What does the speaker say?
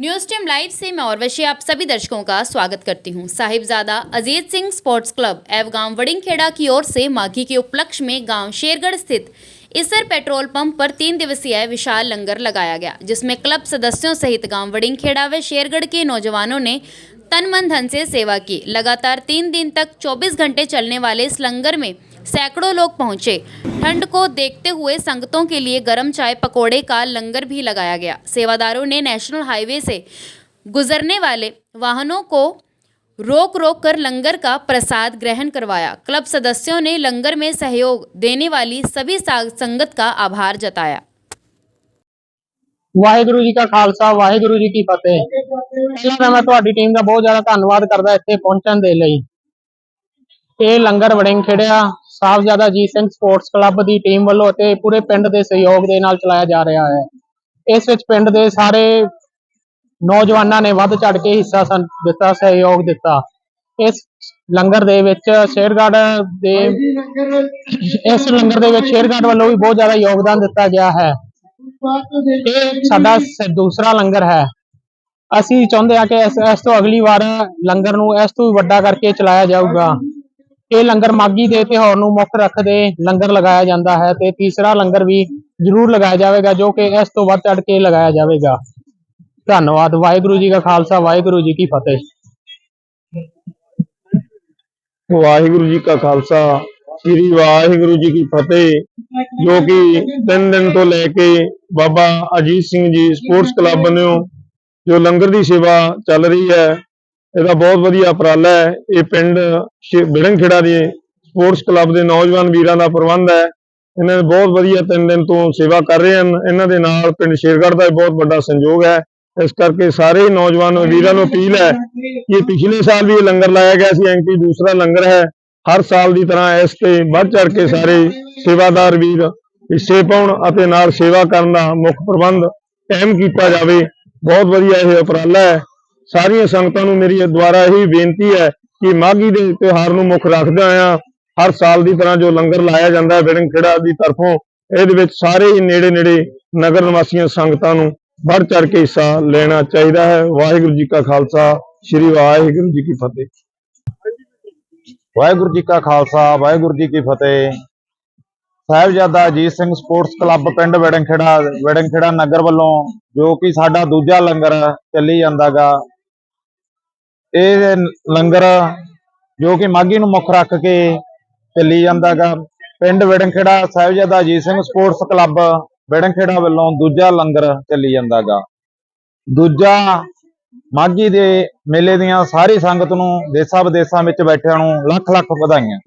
News team live से मैं और वशी आप सभी दर्शकों का स्वागत करती हूँ। साहिबजादा अजीत सिंह स्पोर्ट्स क्लब एवं गाँव वड़िंगखेड़ा की ओर से माघी के उपलक्ष्य में गाँव शेरगढ़ स्थित इसर पेट्रोल पंप पर तीन दिवसीय विशाल लंगर लगाया गया, जिसमें क्लब सदस्यों सहित गाँव वड़िंगखेड़ा व शेरगढ़ के नौजवानों ने तन मन धन से सेवा की। लगातार तीन दिन तक 24 घंटे चलने वाले इस लंगर में सैकड़ों लोग पहुँचे। ठंड को देखते हुए संगतों के लिए गर्म चाय पकोड़े का लंगर भी लगाया गया सेवादारों ने नेशनल हाईवे से गुजरने वाले वाहनों को रोक रोक कर लंगर का प्रसाद ग्रहण करवाया क्लब सदस्यों ने लंगर में सहयोग देने वाली सभी सा- संगत का आभार जताया ਵਾਹਿਗੁਰੂ ਜੀ ਕਾ ਖਾਲਸਾ ਵਾਹਿਗੁਰੂ ਜੀ ਕੀ ਫਤਿਹ ਪਹਿਲਾਂ ਤਾਂ ਮੈਂ ਤੁਹਾਡੀ ਟੀਮ ਦਾ ਬਹੁਤ ਜ਼ਿਆਦਾ ਧੰਨਵਾਦ ਕਰਦਾ ਇੱਥੇ ਪਹੁੰਚਣ ਦੇ ਲਈ ਇਹ ਲੰਗਰ ਵੜਿੰਗ ਖੇੜਿਆ ਸਾਹਿਬਜ਼ਾਦਾ ਅਜੀਤ ਸਿੰਘ ਸਪੋਰਟਸ ਕਲੱਬ ਦੀ ਟੀਮ ਵੱਲੋਂ ਅਤੇ ਪੂਰੇ ਪਿੰਡ ਦੇ ਸਹਿਯੋਗ ਦੇ ਨਾਲ ਚਲਾਇਆ ਜਾ ਰਿਹਾ ਹੈ। ਇਸ ਵਿੱਚ ਪਿੰਡ ਦੇ ਸਾਰੇ ਨੌਜਵਾਨਾਂ ਨੇ ਵੱਧ ਚੜ ਕੇ ਹਿੱਸਾ ਦਿੱਤਾ, ਸਹਿਯੋਗ ਦਿੱਤਾ। ਇਸ ਲੰਗਰ ਦੇ ਵਿੱਚ ਸ਼ੇਰਗੜ੍ਹ ਦੇ ਇਸ ਲੰਗਰ ਦੇ ਵਿੱਚ ਸ਼ੇਰਗੜ੍ਹ ਵੱਲੋਂ ਵੀ ਬਹੁਤ ਜ਼ਿਆਦਾ ਯੋਗਦਾਨ ਦਿੱਤਾ ਗਿਆ ਹੈ। ਇਹ ਸਾਡਾ ਦੂਸਰਾ ਲੰਗਰ ਹੈ। ਅਸੀਂ ਚਾਹੁੰਦੇ ਹਾਂ ਕਿ ਇਸ ਇਸ ਤੋਂ ਅਗਲੀ ਵਾਰ ਲੰਗਰ ਨੂੰ ਇਸ ਤੋਂ ਵੱਡਾ ਕਰਕੇ ਚਲਾਇਆ ਜਾਊਗਾ। ਇਹ ਲੰਗਰ ਮਾਗੀ ਦੇ ਤਿਉਹਾਰ ਨੂੰ ਮੁੱਖ ਰੱਖਦੇ ਲੰਗਰ ਲਗਾਇਆ ਜਾਂਦਾ ਹੈ ਤੇ ਤੀਸਰਾ ਲੰਗਰ ਵੀ ਜ਼ਰੂਰ ਲਗਾਇਆ ਜਾਵੇਗਾ, ਜੋ ਕਿ ਇਸ ਤੋਂ ਵੱਧ ਚੜ ਕੇ ਲਗਾਇਆ ਜਾਵੇਗਾ। ਧੰਨਵਾਦ, ਵਾਹਿਗੁਰੂ ਜੀ ਕਾ ਖਾਲਸਾ, ਵਾਹਿਗੁਰੂ ਜੀ ਕੀ ਫਤਿਹ। ਵਾਹਿਗੁਰੂ ਜੀ ਕਾ ਖਾਲਸਾ, ਸ੍ਰੀ ਵਾਹਿਗੁਰੂ ਜੀ ਕੀ ਫਤਿਹ, ਜੋ ਕਿ ਤਿੰਨ ਦਿਨ ਤੋਂ ਲੈ ਕੇ ਬਾਬਾ ਅਜੀਤ ਸਿੰਘ ਜੀ ਸਪੋਰਟਸ ਕਲੱਬ ਵੱਲੋਂ ਜੋ ਲੰਗਰ ਦੀ ਸੇਵਾ ਚੱਲ ਰਹੀ ਹੈ। ਇਹਦਾ ਬਹੁਤ ਵਧੀਆ ਉਪਰਾਲਾ ਹੈ। ਇਹ ਪਿੰਡ ਸ਼ੇ- ਦੇ ਸਪੋਰਟਸ ਕਲੱਬ ਦੇ ਨੌਜਵਾਨ ਵੀਰਾਂ ਦਾ ਪ੍ਰਬੰਧ ਹੈ। ਇਹਨਾਂ ਨੇ ਬਹੁਤ ਵਧੀਆ ਤਿੰਨ ਦਿਨ ਤੋਂ ਸੇਵਾ ਕਰ ਰਹੇ ਹਨ। ਇਹਨਾਂ ਦੇ ਨਾਲ ਪਿੰਡ ਸ਼ੇਰਗੜ੍ਹ ਦਾ ਬਹੁਤ ਵੱਡਾ ਸੰਯੋਗ ਹੈ। ਇਸ ਕਰਕੇ ਸਾਰੇ ਨੌਜਵਾਨ ਵੀਰਾਂ ਨੂੰ ਅਪੀਲ ਹੈ ਕਿ ਪਿਛਲੇ ਸਾਲ ਵੀ ਇਹ ਲੰਗਰ ਲਾਇਆ ਗਿਆ ਸੀ। ਐਂਕੀ ਦੂਸਰਾ ਲੰਗਰ ਹੈ। ਹਰ ਸਾਲ ਦੀ ਤਰ੍ਹਾਂ ਇਸ ਤੇ ਵੱਧ ਚੜ ਕੇ ਸਾਰੇ ਸੇਵਾਦਾਰ ਵੀਰ ਹਿੱਸੇ ਪਾਉਣ ਅਤੇ ਨਾਲ ਸੇਵਾ ਕਰਨ ਦਾ ਮੁੱਖ ਪ੍ਰਬੰਧ ਕਾਇਮ ਕੀਤਾ ਜਾਵੇ। ਬਹੁਤ ਵਧੀਆ ਇਹ ਉਪਰਾਲਾ ਹੈ। ਸਾਰੀਆਂ ਸੰਗਤਾਂ ਨੂੰ ਮੇਰੀ ਦੁਆਰਾ ਇਹੀ ਬੇਨਤੀ ਹੈ ਕਿ ਮਾਘੀ ਦੇ ਤਿਉਹਾਰ ਨੂੰ ਮੁੱਖ ਰੱਖਦਿਆਂ ਆ, ਹਰ ਸਾਲ ਦੀ ਤਰ੍ਹਾਂ ਜੋ ਲੰਗਰ ਲਾਇਆ ਜਾਂਦਾ ਹੈ ਬਿੜੰਗ ਖੇੜਾ ਦੀ ਤਰਫੋਂ, ਇਹਦੇ ਵਿੱਚ ਸਾਰੇ ਹੀ ਨੇੜੇ ਨੇੜੇ ਨਗਰ ਨਿਵਾਸੀਆਂ ਸੰਗਤਾਂ ਨੂੰ ਵੱਧ ਚੜ ਕੇ ਹਿੱਸਾ ਲੈਣਾ ਚਾਹੀਦਾ ਹੈ। ਵਾਹਿਗੁਰੂ ਜੀ ਕਾ ਖਾਲਸਾ, ਸ੍ਰੀ ਵਾਹਿਗੁਰੂ ਜੀ ਕੀ ਫਤਿਹ। ਵਾਹਿਗੁਰੂ ਜੀ ਕਾ ਖਾਲਸਾ, ਵਾਹਿਗੁਰੂ ਜੀ ਕੀ ਫਤਿਹ। ਸਾਹਿਬਜ਼ਾਦਾ ਅਜੀਤ ਸਿੰਘ ਸਪੋਰਟਸ ਕਲੱਬ ਪਿੰਡ ਵੜਿੰਗਖੇੜਾ ਵੜਿੰਗਖੇੜਾ ਨਗਰ ਵੱਲੋਂ ਜੋ ਕਿ ਸਾਡਾ ਦੂਜਾ ਲੰਗਰ ਚੱਲੀ ਜਾਂਦਾਗਾ ਇਹ ਲੰਗਰ ਜੋ ਕਿ ਮਾਗੀ ਨੂੰ ਮੁੱਖ ਰੱਖ ਕੇ ਚੱਲੀ ਜਾਂਦਾਗਾ। ਪਿੰਡ ਵਿੜਨਖੇੜਾ ਸਾਹਿਬਜ਼ਾਦਾ ਅਜੀਤ ਸਿੰਘ ਸਪੋਰਟਸ ਕਲੱਬ ਵੜਿੰਗਖੇੜਾ ਵੱਲੋਂ ਦੂਜਾ ਲੰਗਰ ਚੱਲੀ ਜਾਂਦਾਗਾ। ਦੂਜਾ ਮਾਗੀ ਦੇ ਮੇਲੇ ਦੀਆਂ ਸਾਰੀ ਸੰਗਤ ਨੂੰ ਦੇਸਾਂ ਵਿਦੇਸਾਂ ਵਿੱਚ ਬੈਠਿਆਂ ਨੂੰ ਲੱਖ ਲੱਖ ਵਧਾਈਆਂ।